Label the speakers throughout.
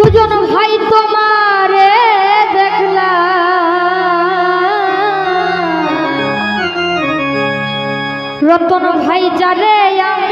Speaker 1: সুজন ভাই তোমারে দেখলাম। রতন ভাই জানে আমি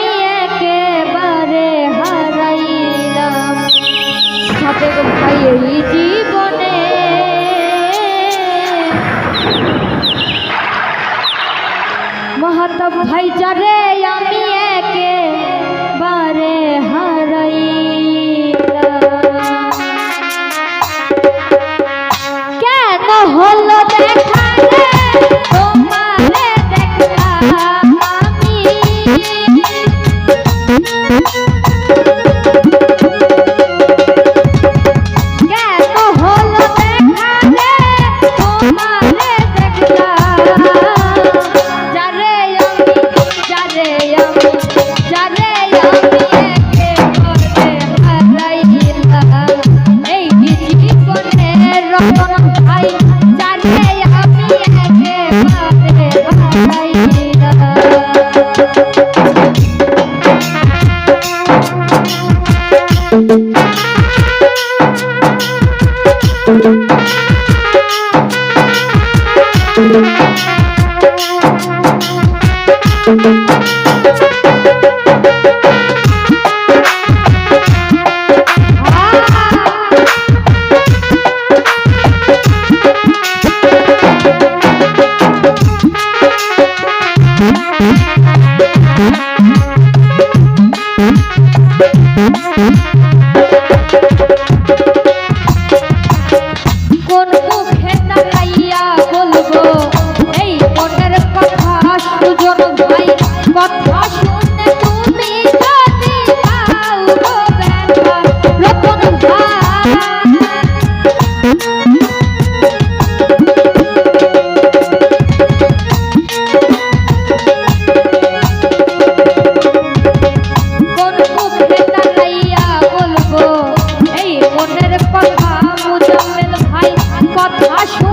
Speaker 1: Thank you. আসো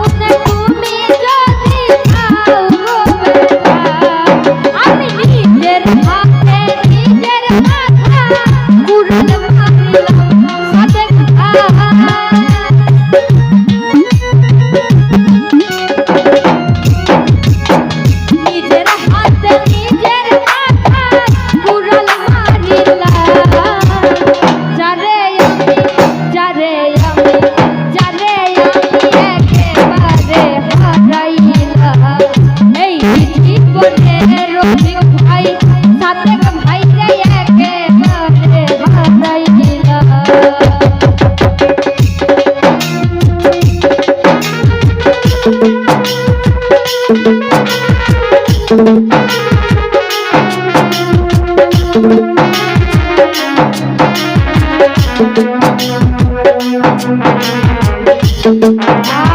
Speaker 1: Bye.